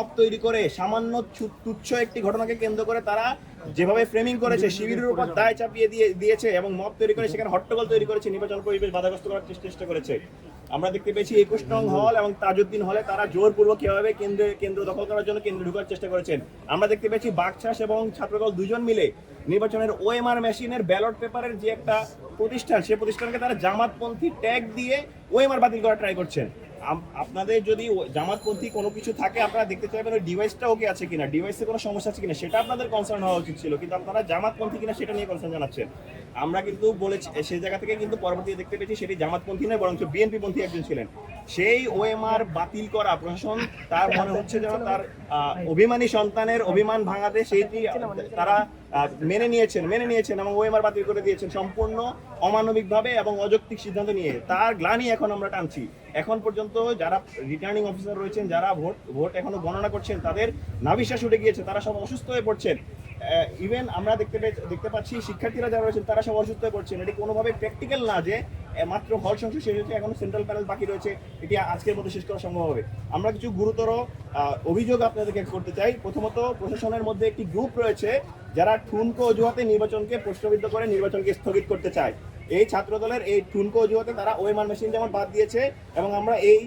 Mob তৈরি করে সামান্য তুচ্ছ একটি ঘটনাকে কেন্দ্র করে তারা যেভাবে ফ্রেমিং করেছে শিবিরের উপর দায় চাপিয়ে দিয়ে দিয়েছে এবং মব তৈরি করে সেখানে হট্টগোল তৈরি করেছে নির্বাচন পরিবেশ বাধাগ্রস্ত করার চেষ্টা- করেছে। আমরা দেখতে পেয়েছি একুশ নং হল এবং তাজউদ্দিন হলে তারা জোরপূর্বক কীভাবে কেন্দ্রে কেন্দ্র দখল করার জন্য কেন্দ্রে ঢুকার চেষ্টা করেছেন। আমরা দেখতে পেয়েছি বাকচাষ এবং ছাত্রদল দুজন মিলে নির্বাচনের ওএমআর মেশিনের ব্যালট পেপারের যে একটা প্রতিষ্ঠান সেই প্রতিষ্ঠানকে তারা জামাতপন্থী ট্যাগ দিয়ে ওএমআর বাতিল করার ট্রাই করছেন। আপনাদের যদি জামাতপন্থী কোনো কিছু থাকে, আপনারা দেখতে চাইবেন ওই ডিভাইসটা ওকে আছে কিনা ডিভাইসে কোনো সমস্যা আছে কিনা, সেটা আপনাদের কনসার্ন হওয়া উচিত ছিল। কিন্তু আপনারা জামাতপন্থী কিনা, সেটা নিয়ে কনসার্ন জানাচ্ছেন। আমরা কিন্তু বলেছি সেই জায়গা থেকে কিন্তু পরবর্তীতে দেখতে পেয়েছি সেটি জামাতপন্থী নয়, বরঞ্চ বিএনপি পন্থী একজন ছিলেন। সেই ওএমআর বাতিল করা প্রশাসন, তার মনে হচ্ছে যেন তার অভিমানী সন্তানের অভিমান ভাঙাতে সেইটি তারা মেনে নিয়েছেন মেনে নিয়েছেন এবং ওএমআর বাতিল করে দিয়েছেন সম্পূর্ণ অমানবিকভাবে এবং অযৌক্তিক সিদ্ধান্ত নিয়ে। তার গ্লানি এখন আমরা টানছি। এখন পর্যন্ত যারা রিটার্নিং অফিসার রয়েছেন, যারা ভোট ভোট এখনও গণনা করছেন, তাদের নাভিশ্বাস উঠে গিয়েছে, তারা সব অসুস্থ হয়ে পড়ছেন। ইভেন আমরা দেখতে দেখতে পাচ্ছি শিক্ষার্থীরা যারা রয়েছেন, তারা সব অসুস্থ পড়ছেন এটি কোনোভাবে প্র্যাকটিক্যাল না যে মাত্র হল সংখ্যা শেষ হয়েছে, এখনও সেন্ট্রাল প্যানেল বাকি রয়েছে। এটি আজকের মধ্যে শেষ করা সম্ভব হবে। আমরা কিছু গুরুতর অভিযোগ আপনাদেরকে করতে চাই। প্রথমত, প্রশাসনের মধ্যে একটি গ্রুপ রয়েছে যারা ঠুনকো অজুহাতে নির্বাচনকে প্রশ্নবিদ্ধ করে নির্বাচনকে স্থগিত করতে চায়। এই ছাত্রদলের এই ঠুনকো অজুহাতে তারা ওএমআর মেশিন যেমন বাদ দিয়েছে, এবং আমরা এই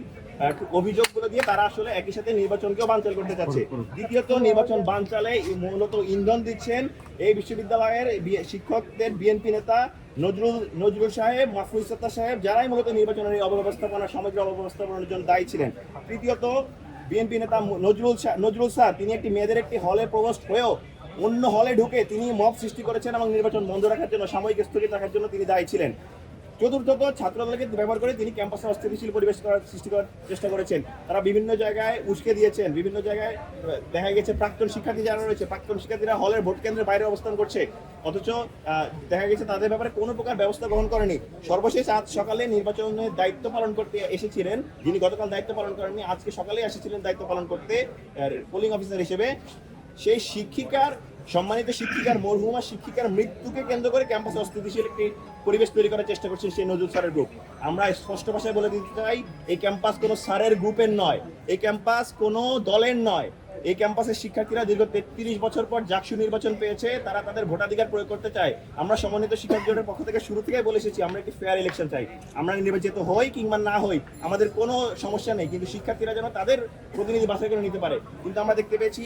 অভিযোগগুলো দিয়ে তারা আসলে একই সাথে নির্বাচনকেও বানচাল করতে চাচ্ছে। দ্বিতীয়ত নির্বাচন বানচালে মূলত ইন্ধন দিচ্ছেন এই বিশ্ববিদ্যালয়ের শিক্ষকদের বিএনপি নেতা নজরুল নজরুল সাহেব মাহফুজ সত্তার সাহেব যারাই মূলত নির্বাচনের এই অব্যবস্থাপনা অব্যবস্থাপনার জন্য দায়ী ছিলেন। তৃতীয়ত বিএনপি নেতা নজরুল নজরুল স্যার তিনি একটি মেয়েদের একটি হলে প্রবেশ হয়েও অন্য হলে ঢুকে তিনি মব সৃষ্টি করেছেন এবং নির্বাচন বন্ধ রাখার জন্য সাময়িক স্থগিত রাখার জন্য তিনি দায়ী ছিলেন। চতুর্থত ছাত্রদলকে ব্যবহার করে তিনি ক্যাম্পাসে অস্থিতিশীল পরিবেশ করার সৃষ্টি করার চেষ্টা করেছেন। তারা বিভিন্ন জায়গায় উস্কে দিয়েছেন, বিভিন্ন জায়গায় দেখা গেছে প্রাক্তন শিক্ষার্থী যারা রয়েছে, প্রাক্তন শিক্ষার্থীরা হলের ভোট কেন্দ্রের বাইরে অবস্থান করছে। অথচ দেখা গেছে তাদের ব্যাপারে কোনো প্রকার ব্যবস্থা গ্রহণ করেনি। সর্বশেষ আজ সকালে নির্বাচনের দায়িত্ব পালন করতে এসেছিলেন। যিনি গতকাল দায়িত্ব পালন করেননি, আজকে সকালে এসেছিলেন দায়িত্ব পালন করতে পোলিং অফিসার হিসেবে। সেই শিক্ষিকার সম্মানিত শিক্ষিকার মরহুমা শিক্ষিকার মৃত্যুকে কেন্দ্র করে ক্যাম্পাসে অস্থিতিশীল একটি পরিবেশ তৈরি করার চেষ্টা করছে সেই নজরুল স্যারের গ্রুপ আমরা স্পষ্ট ভাষায় বলে দিতে চাই, এই ক্যাম্পাস কোনো স্যারের গ্রুপের নয়, এই ক্যাম্পাস কোনো দলের নয়। এই ক্যাম্পাসের শিক্ষার্থীরা দীর্ঘ তেত্রিশ বছর পর জাকসু নির্বাচন পেয়েছে, তারা তাদের ভোটাধিকার প্রয়োগ করতে চায়। আমরা সমন্বিত শিক্ষক জোটের পক্ষ থেকে শুরু থেকে বলে এসেছি, আমরা একটি ফেয়ার ইলেকশন চাই। আমরা নির্বাচিত হই কিংবা না হই, আমাদের কোনো সমস্যা নেই, কিন্তু শিক্ষার্থীরা যেন তাদের প্রতিনিধি বাছাই করে নিতে পারে। কিন্তু আমরা দেখতে পেয়েছি